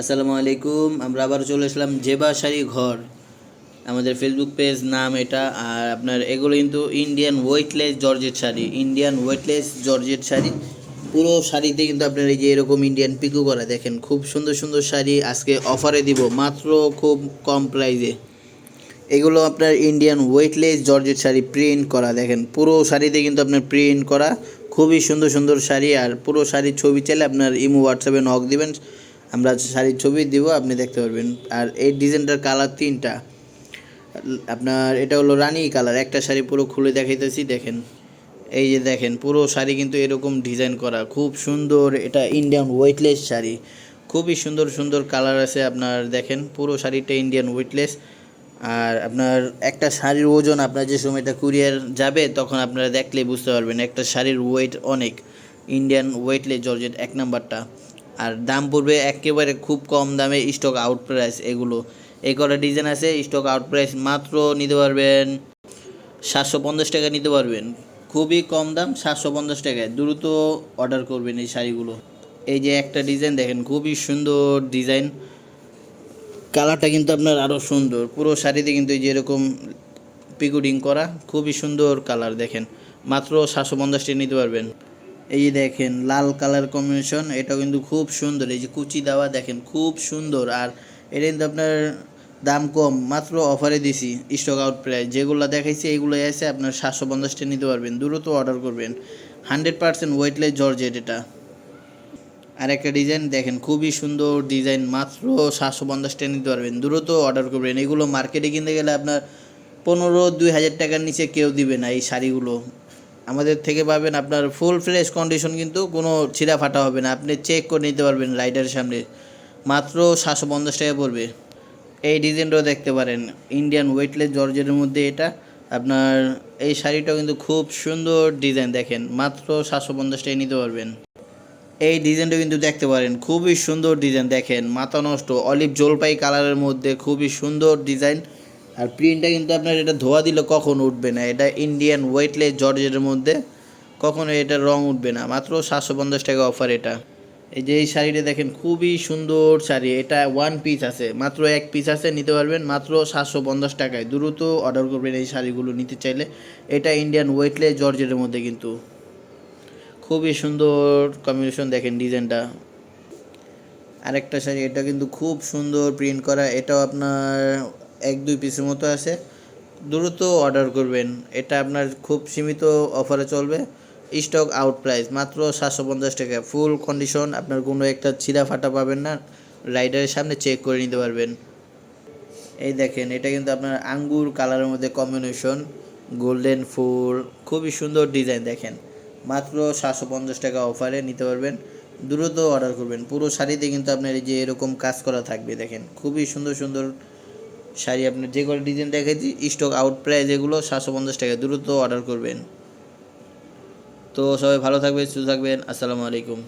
আসসালামু আলাইকুম, আমরা আবার চলে আসলাম জেবা শাড়ি ঘর। আমাদের ফেসবুক পেজ নাম এটা, আর আপনার এগুলো কিন্তু Indian weightless georgette sari Indian weightless georgette sari. পুরো শাড়িতে কিন্তু আপনার এই যে এরকম ইন্ডিয়ান পিকু করা, দেখেন খুব সুন্দর সুন্দর শাড়ি আজকে অফারে দিব, মাত্র খুব কম প্রাইসে এগুলো আপনার Indian weightless georgette sari print করা, দেখেন পুরো শাড়িতে কিন্তু আপনার প্রিন্ট করা, খুবই সুন্দর সুন্দর শাড়ি, আর পুরো শাড়ির ছবি চাইলে আপনার ইমো হোয়াটসঅ্যাপে নক দিবেন। আমরা শাড়ির ছবি দিব, আপনি দেখতে পারবেন। আর এই ডিজাইনটার কালার তিনটা। আপনার এটা হলো রানি কালার, একটা শাড়ি পুরো খুলে দেখাইতেছি, দেখেন। এই যে দেখেন, পুরো শাড়ি কিন্তু এরকম ডিজাইন করা, খুব সুন্দর। এটা ইন্ডিয়ান ওয়েটলেস শাড়ি। খুবই সুন্দর সুন্দর কালার আছে আপনার, দেখেন, পুরো শাড়িটা ইন্ডিয়ান ওয়েটলেস আর আপনার একটা শাড়ির ওজন, আপনার যে সময়টা কুরিয়ার যাবে, তখন আপনারা দেখলেই বুঝতে পারবেন, একটা শাড়ির ওয়েট অনেক। ইন্ডিয়ান ওয়েটলেস জর্জেট, এক নাম্বারটা। আর দাম পড়বে একেবারে খুব কম দামে স্টক আউট প্রাইস এগুলো। এই কটা ডিজাইন আছে স্টক আউট প্রাইস মাত্র নিতে পারবেন সাতশো পঞ্চাশ টাকা নিতে পারবেন। খুবই কম দাম, সাতশো পঞ্চাশ টাকায়। দ্রুত অর্ডার করবেন এই শাড়িগুলো। এই যে একটা ডিজাইন দেখেন, খুবই সুন্দর ডিজাইন কালারটা কিন্তু আপনার আরও সুন্দর। পুরো শাড়িতে কিন্তু এই যে এরকম পিকুডিং করা, খুবই সুন্দর কালার দেখেন। মাত্র সাতশো পঞ্চাশ টাকা নিতে পারবেন। এই দেখেন, লাল কালার কম্বিনেশন এটাও কিন্তু খুব সুন্দর। এই যে কুচি দেওয়া দেখেন, খুব সুন্দর। আর এটা কিন্তু আপনার দাম কম, মাত্র অফারে দিছি স্টক আউট প্রাইস যেগুলো দেখাইছি এইগুলো এসে আপনার সাতশো পঞ্চাশ টাকা নিতে পারবেন। দ্রুত অর্ডার করবেন। হান্ড্রেড পার্সেন্ট ওয়েটলেস জর্জেট এটা। আর একটা ডিজাইন দেখেন, খুবই সুন্দর ডিজাইন মাত্র সাতশো পঞ্চাশ টাকা নিতে পারবেন। দ্রুত অর্ডার করবেন। এগুলো মার্কেটে কিনতে গেলে আপনার পনেরো দুই হাজার টাকার নিচে কেউ দিবে না এই শাড়িগুলো। আমাদের থেকে পাবেন আপনার ফুল ফ্রেশ কন্ডিশন কিন্তু কোনো ছিঁড়া ফাটা হবে না। আপনি চেক করে নিতে পারবেন রাইডারের সামনে। মাত্র সাতশো পঞ্চাশ টাকা পড়বে। এই ডিজাইনটাও দেখতে পারেন। ইন্ডিয়ান ওয়েটলেস জর্জের মধ্যে এটা। আপনার এই শাড়িটাও কিন্তু খুব সুন্দর ডিজাইন দেখেন। মাত্র সাতশো পঞ্চাশ টাকা নিতে পারবেন। এই ডিজাইনটা কিন্তু দেখতে পারেন। খুবই সুন্দর ডিজাইন দেখেন। মাথা নষ্ট অলিভ জলপাই কালারের মধ্যে খুবই সুন্দর ডিজাইন আর প্রিন্টটা কিন্তু আপনার এটা ধোয়া দিলে কখন উঠবে না। এটা ইন্ডিয়ান ওয়েটলেস জর্জের মধ্যে কখনো এটা রং উঠবে না। মাত্র সাতশো পঞ্চাশ টাকা অফার এটা। এই যে এই শাড়িটা দেখেন, খুবই সুন্দর শাড়ি। এটা ওয়ান পিস আছে। মাত্র এক পিস আছে, নিতে পারবেন মাত্র সাতশো পঞ্চাশ টাকায়। দ্রুত অর্ডার করবেন এই শাড়িগুলো নিতে চাইলে। এটা ইন্ডিয়ান ওয়েটলেস জর্জের মধ্যে কিন্তু। খুবই সুন্দর কম্বিনেশন দেখেন ডিজাইনটা। আরেকটা শাড়ি, এটা কিন্তু খুব সুন্দর প্রিন্ট করা। এটাও আপনার এক দুই পিসের মতো আছে। দ্রুত অর্ডার করবেন। এটা আপনার খুব সীমিত অফারে চলবে। স্টক আউট প্রাইস মাত্র সাতশো পঞ্চাশ টাকা। ফুল কন্ডিশন আপনার কোনো একটা ছিঁড়া ফাটা পাবেন না। রাইডারের সামনে চেক করে নিতে পারবেন। এই দেখেন, এটা কিন্তু আপনার আঙ্গুর কালারের মধ্যে কম্বিনেশন গোল্ডেন ফুল, খুবই সুন্দর ডিজাইন দেখেন। মাত্র সাতশো পঞ্চাশ টাকা অফারে নিতে পারবেন। দ্রুত অর্ডার করবেন। পুরো শাড়িতে কিন্তু আপনার এই যে এরকম কাজ করা থাকবে দেখেন। খুবই সুন্দর সুন্দর শাড়ি আপনার যে কোনো ডিজাইন দেখাইছি স্টক আউট প্রাইস এগুলো সাতশো পঞ্চাশ টাকা, দ্রুত অর্ডার করবেন। তো সবাই ভালো থাকবেন, সুস্থ থাকবেন, আসসালামু আলাইকুম।